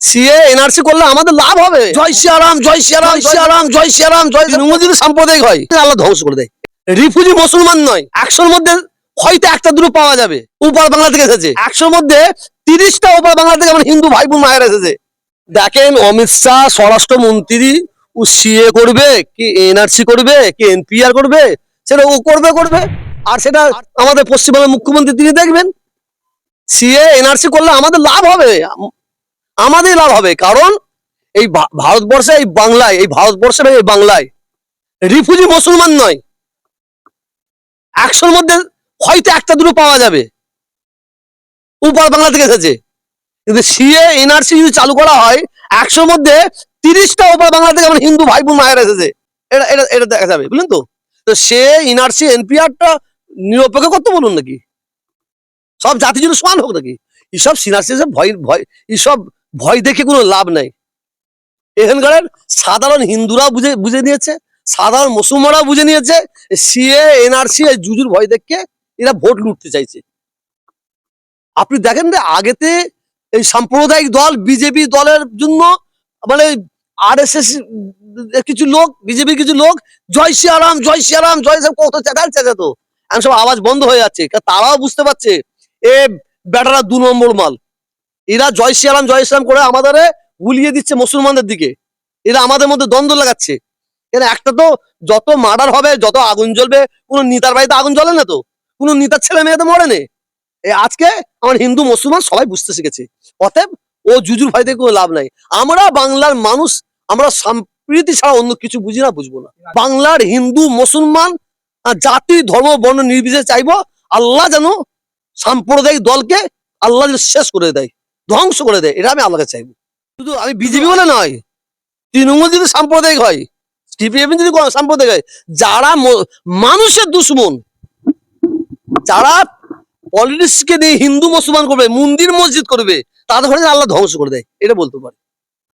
CA NRC করলে আমাদের লাভ হবে। জয় সিয়ারাম জয় সিয়ারাম সিয়ারাম জয় সিয়ারাম জয় যদি সাম্প্রদায়িক হয়। আল্লাহ ধ্বংস করে দেয়। রিফিউজি মুসলমান নয়। একশোর মধ্যে হয়তো একটা দুটো পাওয়া যাবে। উপার বাংলা থেকে এসেছে। একশোর মধ্যে তিরিশটা উপার বাংলা থেকে আমার হিন্দু ভাই বোন মায়ের এসেছে। দেখেন অমিত শাহ স্বরাষ্ট্রমন্ত্রী ও সিএ করবে কি এনআরসি করবে কি এনপিআর করবে সেটা ও করবে করবে। আর সেটা আমাদের পশ্চিমবঙ্গের মুখ্যমন্ত্রী তিনি দেখবেন। সিএ এনআরসি করলে আমাদের লাভ হবে। আমাদের লাভ হবে। কারণ এই ভারতবর্ষে, এই বাংলায়, এই ভারতবর্ষে এই বাংলায় রিফিউজি মুসলমান নয়। একশোর মধ্যে হয়তো একটা দুটো পাওয়া যাবে। উপার বাংলা থেকে এসেছে। কিন্তু সিএ, এনআরসি যদি চালু করা হয়, একশোর মধ্যে তিরিশটা ওপার বাংলা থেকে আমার হিন্দু ভাই বোন মায়ের এসেছে। এটা এটা এটা দেখা যাবে, বুঝলেন তো? তো সে, এনআরসি, এনপিআরটা নিরপেক্ষ করতে বলুন নাকি? সব জাতি জন্য সমান হোক নাকি? এইসব সিনার্সি ভয় ভয় এইসব ভয় দেখে কোনো লাভ নাই। এখানকার সাধারণ হিন্দুরা বুঝে বুঝে নিয়েছে, সাধারণ মুসলমানরা বুঝে নিয়েছে, সিএ, এনআরসি জুজুর ভয় দেখে এরা ভোট লুটতে চাইছে। আপনি দেখেন না আগেতে এই সাম্প্রদায়িক দল, বিজেপি দলের জন্য মানে আর এস এস কিছু লোক, বিজেপি কিছু লোক জয় সিয়ারাম জয় সিয়ারাম, জয় সব কত চেঁচাল, চেঁচাতো। এখন সব আওয়াজ বন্ধ হয়ে যাচ্ছে তারাও বুঝতে পারছে, এ বেটারা দু নম্বর মাল। এরা জয় সিয়ারাম জয় সিয়ারাম করে আমাদের গুলিয়ে দিচ্ছে মুসলমানদের দিকে। এরা আমাদের মধ্যে দ্বন্দ্ব লাগাচ্ছে। এরা একটা তো যত মার্ডার হবে, যত আগুন জ্বলবে, কোনো নেতার বাড়িতে আগুন জ্বলে না তো? কোনো নেতার ছেলে মেয়ে তো মরে নে? আজকে আমার হিন্দু, মুসলমান সবাই বুঝতে শিখেছে। অতএব ও জুজুর ভয় থেকে কোনো লাভ নাই। আমরা বাংলার মানুষ, আমরা সম্প্রীতি ছাড়া অন্য কিছু বুঝি না, বুঝব না। বাংলার হিন্দু, মুসলমান জাতি, ধর্ম, বর্ণ নির্বিশেষে চাইব আল্লাহ যেন সাম্প্রদায়িক দলকে আল্লাহ যেন শেষ করে দেয়। ধ্বংস করে দেয়, এটা আমি আল্লাহকে চাইব। শুধু আমি বিজেপি বলে নয়, তৃণমূল যদি সাম্প্রদায়িক হয়, সিপিএম যদি সাম্প্রদায়িক হয়, যারা মানুষের দুশ্মন, যারা পলিটিক্সকে নিয়ে হিন্দু মুসলমান করবে, মন্দির মসজিদ করবে, তাদের ঘরে আল্লাহ ধ্বংস করে দেয়, এটা বলতে পারি।